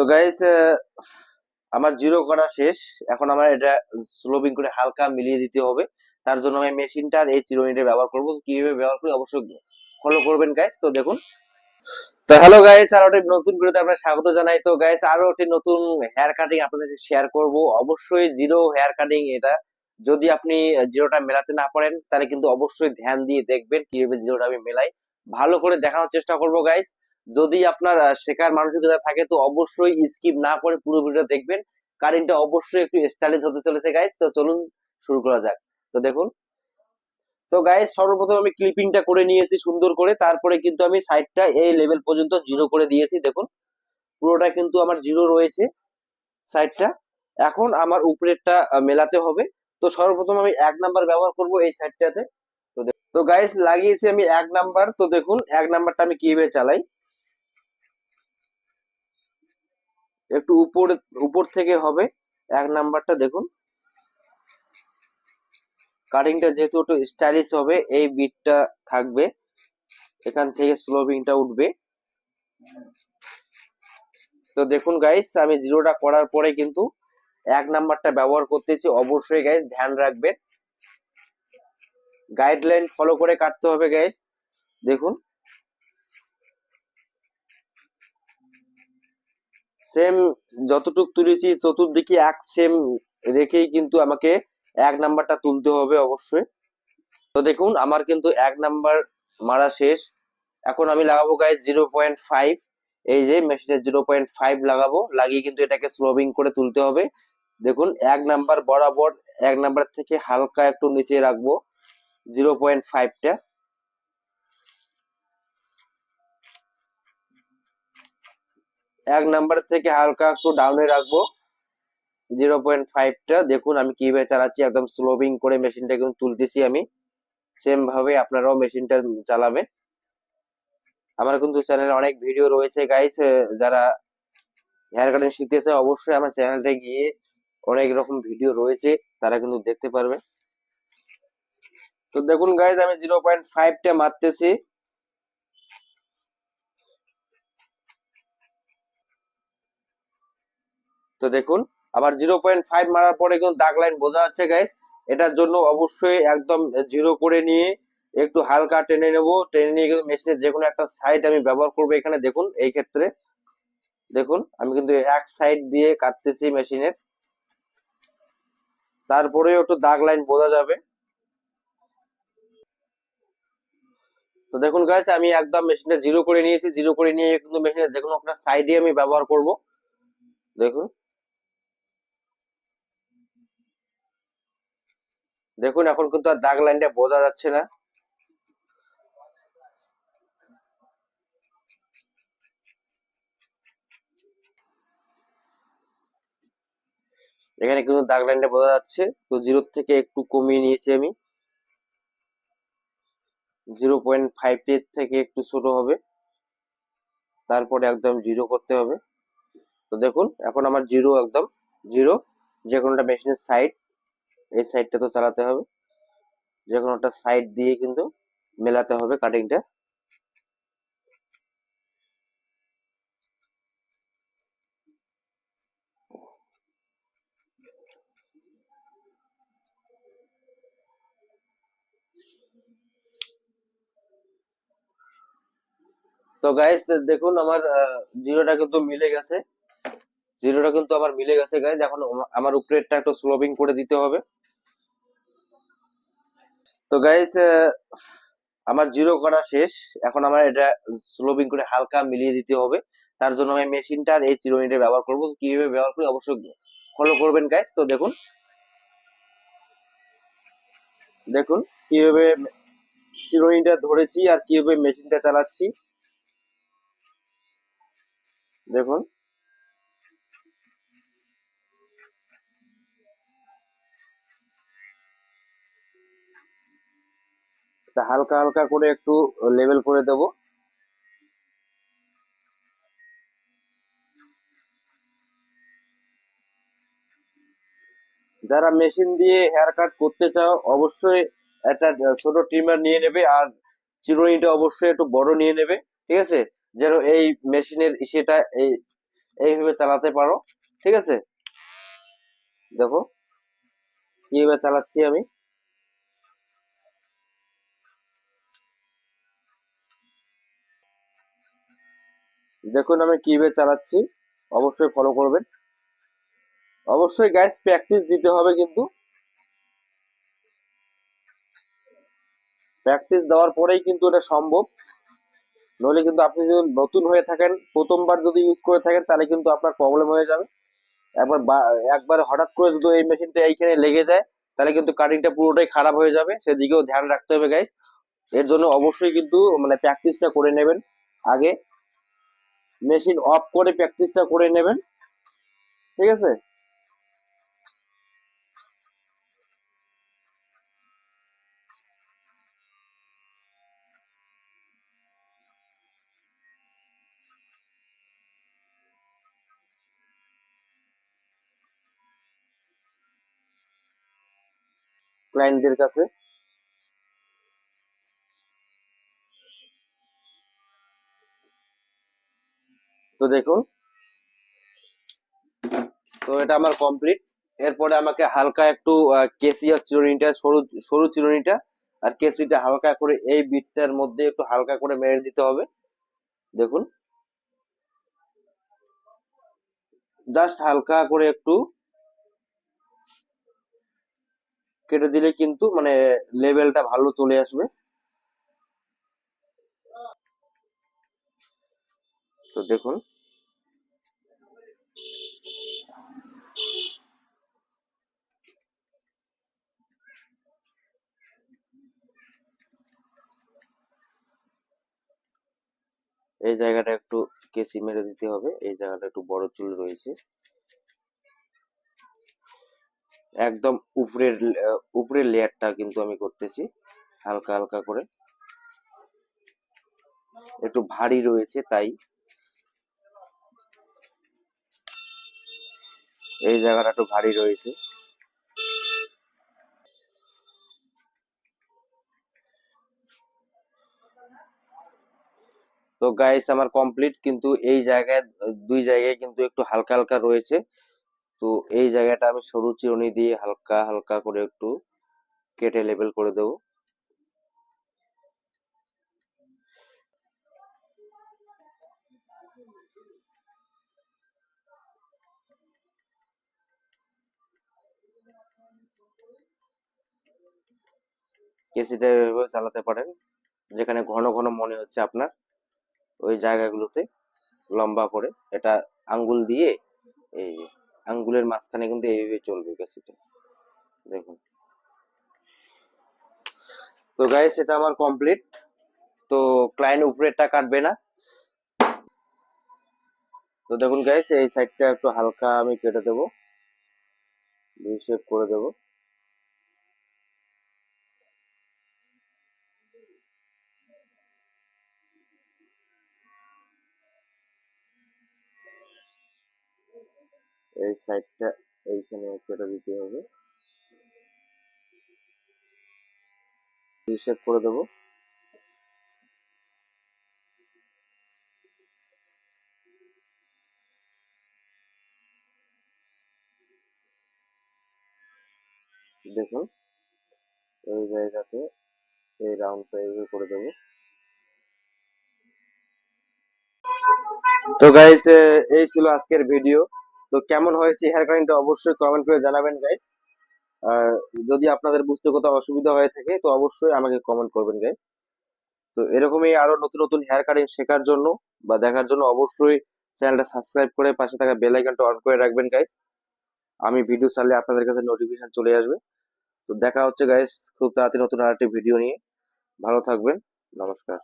তো গাইস আমার জিরো করা শেষ। এখন আমার এটা স্লোবিং করে হালকা মিলিয়ে দিতে হবে। তার জন্য আমি মেশিনটা এই চিরুনিটা ব্যবহার করব। কীভাবে ব্যবহার করি অবশ্যই ফলো করবেন গাইস তো দেখুন। তো হ্যালো গাইস আর একটি নতুন ভিডিওতে আপনার স্বাগত জানাই। তো গাইস আরও একটি নতুন হেয়ার কাটিং আপনাদের সাথে শেয়ার করব। অবশ্যই জিরো হেয়ার কাটিং এটা। যদি আপনি জিরোটা মেলাতে না পারেন, তাহলে কিন্তু অবশ্যই ধ্যান দিয়ে দেখবেন কীভাবে জিরোটা আমি মেলাই। ভালো করে দেখানোর চেষ্টা করব গাইস যদি আপনার শেখার মানসিকতা থাকে তো অবশ্যই স্কিপ না করে পুরো ভিডিও দেখবেন। কারেন্টটা অবশ্যই একটু স্টাইলিশ হতে চলেছে গাইস তো চলুন শুরু করা যাক। তো দেখুন। তো গাইস সর্বপ্রথম আমি ক্লিপিংটা করে নিয়েছি সুন্দর করে, তারপরে কিন্তু আমি সাইডটা এই লেভেল পর্যন্ত জিরো করে দিয়েছি, দেখুন। পুরোটা কিন্তু আমার জিরো রয়েছে সাইডটা এখন আমার উপরেরটা মেলাতে হবে। তো সর্বপ্রথম আমি এক নাম্বার ব্যবহার করব এই সাইডটাতে তো তো গাইস লাগিয়েছি আমি এক নাম্বার তো দেখুন, এক নাম্বারটা আমি কীভাবে চালাই? একটু উপর উপর থেকে হবে। এক নাম্বারটা দেখুন। কাটিংটা যেহেতু একটু স্টাইলিশ হবে, এই বিটটা থাকবে। এখান থেকে স্লোভিংটা উঠবে। তো দেখুন গাইস আমি জিরোটা করার পরে কিন্তু এক নাম্বারটা ব্যবহার করতেছি। অবশ্যই গাইস ধ্যান রাখবেন। গাইডলাইন ফলো করে কাটতে হবে গাইস দেখুন। সেম যতটুক তুলেছি, চতুর্দিকে এক সেম রেখেই কিন্তু আমাকে এক নাম্বারটা তুলতে হবে অবশ্যই। তো দেখুন, আমার কিন্তু এক নাম্বার মারা শেষ। এখন আমি লাগাবো গাইস জিরো পয়েন্ট ফাইভ এই যে মেশিনের জিরো পয়েন্ট ফাইভ লাগাবো, লাগিয়ে কিন্তু এটাকে স্লোবিং করে তুলতে হবে। দেখুন, এক নাম্বার বরাবর, এক নাম্বার থেকে হালকা একটু নিচে রাখব জিরো পয়েন্ট ফাইভটা এক নাম্বার থেকে হালকা একটু ডাউনে রাখব। জিরো পয়েন্ট ফাইভটা দেখুন আমি কীভাবে চালাচ্ছি, একদম স্লোবিং করে মেশিনটা কিন্তু তুলতেছি আমি। সেম ভাবে আপনারাও মেশিনটা চালাবেন। আমার কিন্তু চ্যানেলে অনেক ভিডিও রয়েছে গাইস যারা হেয়ার কাটিং শিখতেছে, অবশ্যই আমার চ্যানেলটা গিয়ে অনেক রকম ভিডিও রয়েছে, তারা কিন্তু দেখতে পারবে তো দেখুন গাইজ আমি জিরো পয়েন্ট ফাইভটা মারতেছি। তো দেখুন, আবার জিরো পয়েন্ট ফাইভ মারার পরে কিন্তু দাগ লাইন বোঝা যাচ্ছে গাইস এটার জন্য অবশ্যই একদম জিরো করে নিয়ে একটু হালকা টেনে নেব। টেনে নিয়ে কিন্তু মেশিনের যে কোনো একটা সাইড আমি ব্যবহার করব এখানে, দেখুন, এই ক্ষেত্রে। দেখুন, আমি কিন্তু এক সাইড দিয়ে কাটতেছি মেশিনের তারপরেও একটু দাগ লাইন বোঝা যাবে। তো দেখুন গাইস আমি একদম মেশিনটা জিরো করে নিয়েছি। জিরো করে নিয়ে কিন্তু মেশিনের যে কোনো একটা সাইডে আমি ব্যবহার করব। দেখুন। দেখুন, এখন কিন্তু আর দাগ লাইনটা বোঝা যাচ্ছে না। এখানে কিন্তু দাগ লাইনটা বোঝা যাচ্ছে। তো জিরো থেকে একটু কমিয়ে নিয়েছি আমি। জিরো পয়েন্ট ফাইভ এর থেকে একটু ছোট হবে। তারপরে একদম জিরো করতে হবে। তো দেখুন, এখন আমার জিরো একদম জিরো। যে কোনোটা মেশিনের সাইড এই সাইডটা তো চালাতে হবে। যে কোনো একটা সাইড দিয়ে কিন্তু মেলাতে হবে কাটিংটা তো গাইস দেখুন আমার জিরোটা কিন্তু মিলে গেছে। জিরোটা কিন্তু আমার মিলে গেছে গাইস এখন আমার উপরেরটা একটু স্লোবিং করে দিতে হবে। তো গাইস আমার জিরো করা শেষ। এখন আমার এটা স্লোবিং করে হালকা মিলিয়ে দিতে হবে। তার জন্য আমি মেশিনটা এই চিরুনিটা ব্যবহার করব। কীভাবে ব্যবহার করি অবশ্যই ফলো করবেন গাইস তো দেখুন দেখুন কীভাবে চিরুনিটা ধরেছি আর কীভাবে মেশিনটা চালাচ্ছি। দেখুন। তা হালকা হালকা করে একটু লেভেল করে দেব। যারা মেশিন দিয়ে হেয়ার কাট করতে চাও, অবশ্যই একটা ছোট ট্রিমার নিয়ে নেবে আর চিরুনিটা অবশ্যই একটু বড় নিয়ে নেবে, ঠিক আছে? যেন এই মেশিনের সেটা এই, এইভাবে চালাতে পারো, ঠিক আছে? দেখো কীভাবে চালাচ্ছি আমি। দেখুন আমি কীভাবে চালাচ্ছি। অবশ্যই ফলো করবেন। অবশ্যই গ্যাস প্র্যাকটিস দিতে হবে কিন্তু। প্র্যাকটিস দেওয়ার পরেই কিন্তু এটা সম্ভব। নইলে কিন্তু আপনি যদি নতুন হয়ে থাকেন, প্রথমবার যদি ইউজ করে থাকেন, তাহলে কিন্তু আপনার প্রবলেম হয়ে যাবে। একবার একবার হঠাৎ করে যদি এই মেশিনটা এইখানে লেগে যায়, তাহলে কিন্তু কাটিংটা পুরোটাই খারাপ হয়ে যাবে। সেদিকেও ধ্যান রাখতে হবে গাইস এর জন্য অবশ্যই কিন্তু মানে প্র্যাকটিসটা করে নেবেন। আগে মেশিন অফ করে প্র্যাকটিসটা করে নেবেন। ঠিক আছে? ক্লায়েন্টদের কাছে তো দেখুন। তো এটা আমার কমপ্লিট এরপরে আমাকে হালকা একটু কেসি আর চিরুনিটা, সরু সরু চিরুনিটা আর কেসিটা হালকা করে এই বিটটার মধ্যে একটু হালকা করে মেরে দিতে হবে। দেখুন। জাস্ট হালকা করে একটু কেটে দিলে কিন্তু মানে লেভেলটা ভালো চলে আসবে। তো দেখুন। এই জায়গাটা একটু কেসি মেরে দিতে হবে। এই জায়গাটা একটু বড় চুল রয়েছে। একদম উপরের উপরের লেয়ারটা কিন্তু আমি করতেছি, হালকা হালকা করে। একটু ভারী রয়েছে, তাই এই জায়গাটা একটু ভারী রয়েছে। তো গাইস আমার কমপ্লিট কিন্তু এই জায়গায়, দুই জায়গায় কিন্তু একটু হালকা হালকা রয়েছে। তো এই জায়গাটা আমি সরু চিরুনি দিয়ে হালকা হালকা করে একটু কেটে লেবেল করে দেবো। কেসিটা এভাবে চালাতে পারেন, যেখানে ঘন ঘন মনে হচ্ছে আপনার ওই জায়গাগুলোতে লম্বা করে। এটা আঙ্গুল দিয়ে এই আঙ্গুলের মাঝখানে কিন্তু এইভাবে চলবে কেসিটা দেখুন। তো গাইস এটা আমার কমপ্লিট তো ক্লায়েন্ট উপরেরটা কাটবে না। তো দেখুন গাইস এই সাইডটা একটু হালকা আমি কেটে দেবো। ভি শেপ করে দেবো। এই সাইডটা, এইখানে কেটে দিতে হবে। ভি করে দেবো। দেখুন, এই জায়গাতে এই রাউন্ডটা এইভাবে করে দেবো। তো গাইস এই ছিল আজকের ভিডিও তো কেমন হয়েছে হেয়ার কাটিংটা অবশ্যই কমেন্ট করে জানাবেন গাইস আর যদি আপনাদের বুঝতে কোথাও অসুবিধা হয়ে থাকে, তো অবশ্যই আমাকে কমেন্ট করবেন গাইস তো এরকমই আরও নতুন নতুন হেয়ার কাটিং শেখার জন্য বা দেখার জন্য অবশ্যই চ্যানেলটা সাবস্ক্রাইব করে পাশে থাকা বেল আইকনটা অন করে রাখবেন গাইস আমি ভিডিও ছাড়লে আপনাদের কাছে নোটিফিকেশন চলে আসবে। তো দেখা হচ্ছে গাইস খুব তাড়াতাড়ি নতুন আরেকটি ভিডিও নিয়ে। ভালো থাকবেন। নমস্কার।